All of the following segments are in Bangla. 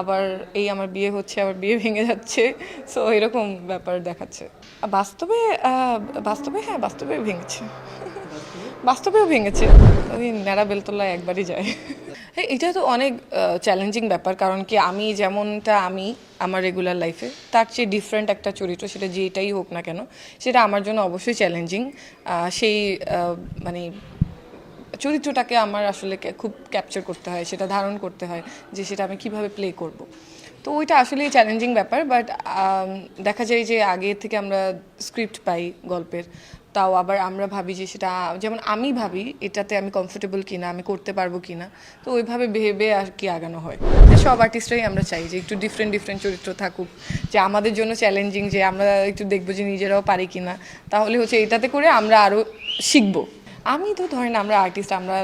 আবার এই আমার বিয়ে হচ্ছে, আবার বিয়ে ভেঙে যাচ্ছে। সো এরকম ব্যাপার দেখাচ্ছে। বাস্তবে বাস্তবে হ্যাঁ বাস্তবে ভেঙেছে। বাস্তবেও ভেঙেছে। ওই ন্যাড়া বেলতলায় একবারই যায়। হ্যাঁ এটা তো অনেক চ্যালেঞ্জিং ব্যাপার। কারণ কি আমি যেমনটা আমি আমার রেগুলার লাইফে তার চেয়ে ডিফারেন্ট একটা চরিত্র, সেটা যেটাই হোক না কেন, সেটা আমার জন্য অবশ্যই চ্যালেঞ্জিং সেই মানে চরিত্রটাকে আমার আসলে খুব ক্যাপচার করতে হয়, সেটা ধারণ করতে হয় যে সেটা আমি কীভাবে প্লে করব। তো ওইটা আসলেই চ্যালেঞ্জিং ব্যাপার বাট দেখা যায় যে আগে থেকে আমরা স্ক্রিপ্ট পাই গল্পের, তাও আবার আমরা ভাবি যে সেটা, যেমন আমি ভাবি এটাতে আমি কমফোর্টেবল কিনা, আমি করতে পারব কিনা, তো ওইভাবে ভেবে আর কি আগানো হয়। সব আর্টিস্টরাই আমরা চাই যে একটু ডিফারেন্ট ডিফারেন্ট চরিত্র থাকুক, যে আমাদের জন্য চ্যালেঞ্জিং যে আমরা একটু দেখব যে নিজেরাও পারি কিনা, তাহলে হচ্ছে এটাতে করে আমরা আরও শিখব। আমি তো ধরেন আমরা আর্টিস্ট আমরা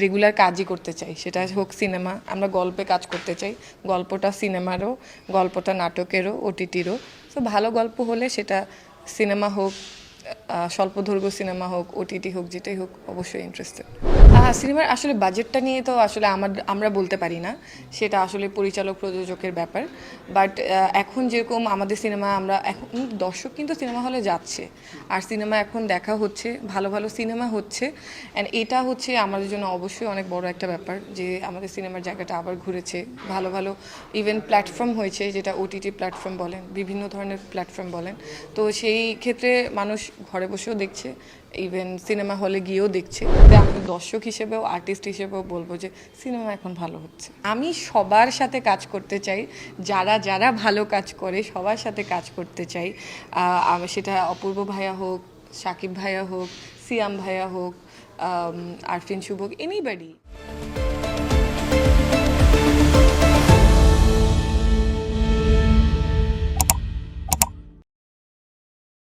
রেগুলার কাজই করতে চাই। সেটা হোক সিনেমা আমরা গল্পে কাজ করতে চাই। গল্পটা সিনেমারও গল্পটা নাটকেরও ওটিটিরও তো ভালো গল্প হলে সেটা সিনেমা হোক আহ, স্বল্পদৈর্ঘ্য সিনেমা হোক ওটিটি হোক যেটাই হোক অবশ্যই ইন্টারেস্টেড সিনেমার আসলে বাজেটটা নিয়ে তো আসলে আমার আমরা বলতে পারি না। সেটা আসলে পরিচালক প্রযোজকের ব্যাপার। বাট এখন যেরকম আমাদের সিনেমা আমরা এখন দর্শক কিন্তু সিনেমা হলে যাচ্ছে। আর সিনেমা এখন দেখা হচ্ছে ভালো ভালো সিনেমা হচ্ছে। অ্যান্ড এটা হচ্ছে আমাদের জন্য অবশ্যই অনেক বড় একটা ব্যাপার যে আমাদের সিনেমার জায়গাটা আবার ঘুরেছে। ভালো ভালো ইভেন প্ল্যাটফর্ম হয়েছে যেটা ওটিটি প্ল্যাটফর্ম বলেন বিভিন্ন ধরনের প্ল্যাটফর্ম বলেন। তো সেই ক্ষেত্রে মানুষ ঘরে বসেও দেখছে ইভেন সিনেমা হলে গিয়েও দেখছে। আমি দর্শক হিসেবেও আর্টিস্ট হিসেবেও বলব যে সিনেমা এখন ভালো হচ্ছে। আমি সবার সাথে কাজ করতে চাই, যারা যারা ভালো কাজ করে সবার সাথে কাজ করতে চাই। সেটা অপূর্ব ভাইয়া হোক, সাকিব ভাইয়া হোক, সিয়াম ভাইয়া হোক আরফিন শুভ এনিবাডি